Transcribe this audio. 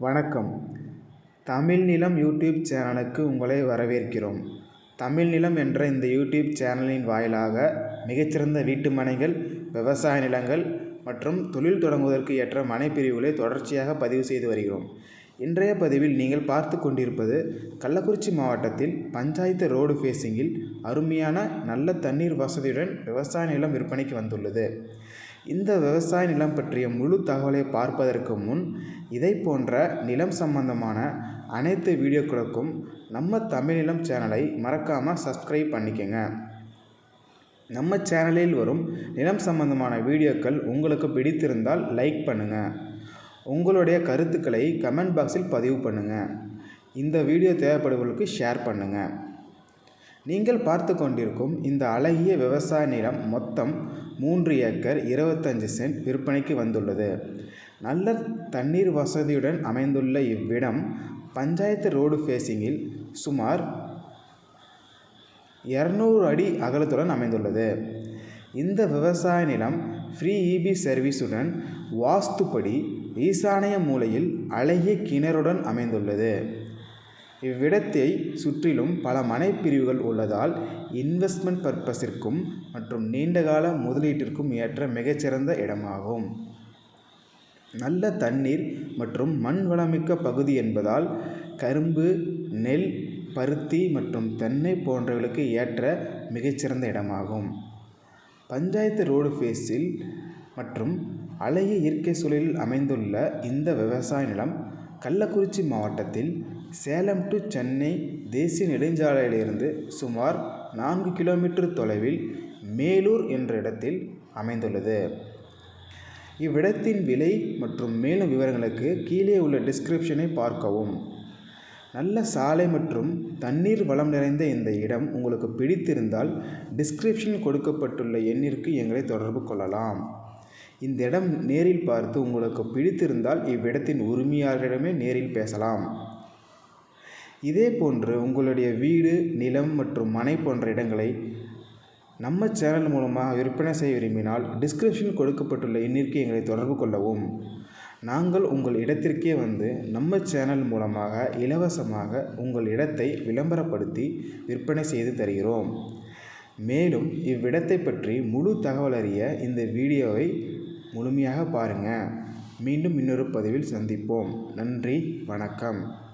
வணக்கம். தமிழ் நிலம் யூடியூப் சேனலுக்கு உங்களை வரவேற்கிறோம். தமிழ் நிலம் என்ற இந்த யூடியூப் சேனலின் வாயிலாக மிகச்சிறந்த வீட்டு மனைகள் விவசாய நிலங்கள் மற்றும் தொழில் தொடங்குவதற்கு ஏற்ற மனை பிரிவுகளை தொடர்ச்சியாக பதிவு செய்து வருகிறோம். இன்றைய பதிவில் நீங்கள் பார்த்து கொண்டிருப்பது கள்ளக்குறிச்சி மாவட்டத்தில் பஞ்சாயத்து ரோடு ஃபேஸிங்கில் அருமையான நல்ல தண்ணீர் வசதியுடன் விவசாய நிலம் விற்பனைக்கு வந்துள்ளது. இந்த விவசாய நிலம் பற்றிய முழு தகவலை பார்ப்பதற்கு முன் இதை போன்ற நிலம் சம்பந்தமான அனைத்து வீடியோக்களுக்கும் நம்ம தமிழ் நிலம் சேனலை மறக்காமல் சப்ஸ்கிரைப் பண்ணிக்கோங்க. நம்ம சேனலில் வரும் நிலம் சம்பந்தமான வீடியோக்கள் உங்களுக்கு பிடித்திருந்தால் லைக் பண்ணுங்கள் உங்களுடைய கருத்துக்களை கமெண்ட் பாக்ஸில் பதிவு பண்ணுங்கள் இந்த வீடியோ தேவைப்படுவர்களுக்கு ஷேர் பண்ணுங்கள் நீங்கள் பார்த்து கொண்டிருக்கும் இந்த அழகிய விவசாய நிலம் மொத்தம் மூன்று ஏக்கர் இருபத்தஞ்சு சென்ட் விற்பனைக்கு வந்துள்ளது. நல்ல தண்ணீர் வசதியுடன் அமைந்துள்ள இவ்விடம் பஞ்சாயத்து ரோடு ஃபேஸிங்கில் சுமார் இரநூறு அடி அகலத்துடன் அமைந்துள்ளது. இந்த விவசாய நிலம் ஃப்ரீ இபி சர்வீஸுடன் வாஸ்துப்படி ஈசானிய மூலையில் அழகிய கிணறுடன் அமைந்துள்ளது. இவ்விடத்தை சுற்றிலும் பல மனைப்பிரிவுகள் உள்ளதால் இன்வெஸ்ட்மெண்ட் பர்பஸிற்கும் மற்றும் நீண்டகால முதலீட்டிற்கும் ஏற்ற மிகச்சிறந்த இடமாகும். நல்ல தண்ணீர் மற்றும் மண் வளமிக்க பகுதி என்பதால் கரும்பு நெல் பருத்தி மற்றும் தென்னை போன்றவர்களுக்கு ஏற்ற மிகச்சிறந்த இடமாகும். பஞ்சாயத்து ரோடு ஃபேஸில் மற்றும் அழகிய இயற்கை சூழலில் அமைந்துள்ள இந்த விவசாய நிலம் கள்ளக்குறிச்சி மாவட்டத்தில் சேலம் டு சென்னை தேசிய நெடுஞ்சாலையிலிருந்து சுமார் நான்கு கிலோமீட்டர் தொலைவில் மேலூர் என்ற இடத்தில் அமைந்துள்ளது. இவ்விடத்தின் விலை மற்றும் மேலும் விவரங்களுக்கு கீழே உள்ள டிஸ்கிரிப்ஷனை பார்க்கவும். நல்ல சாலை மற்றும் தண்ணீர் வளம் நிறைந்த இந்த இடம் உங்களுக்கு பிடித்திருந்தால் டிஸ்கிரிப்ஷனில் கொடுக்கப்பட்டுள்ள எண்ணிற்கு எங்களை தொடர்பு கொள்ளலாம். இந்த இடம் நேரில் பார்த்து உங்களுக்கு பிடித்திருந்தால் இவ்விடத்தின் உரிமையாளரிடமே நேரில் பேசலாம். இதே போன்று உங்களுடைய வீடு நிலம் மற்றும் மனை போன்ற இடங்களை நம்ம சேனல் மூலமாக விற்பனை செய்ய விரும்பினால் டிஸ்கிரிப்ஷன் கொடுக்கப்பட்டுள்ள எண்ணிற்கு எங்களை தொடர்பு கொள்ளவும். நாங்கள் உங்கள் இடத்திற்கே வந்து நம்ம சேனல் மூலமாக இலவசமாக உங்கள் இடத்தை விளம்பரப்படுத்தி விற்பனை செய்து தருகிறோம். மேலும் இவ்விடத்தை பற்றி முழு தகவல் அறிய இந்த வீடியோவை முழுமையாக பாருங்கள் மீண்டும் இன்னொரு பதிவில் சந்திப்போம். நன்றி வணக்கம்.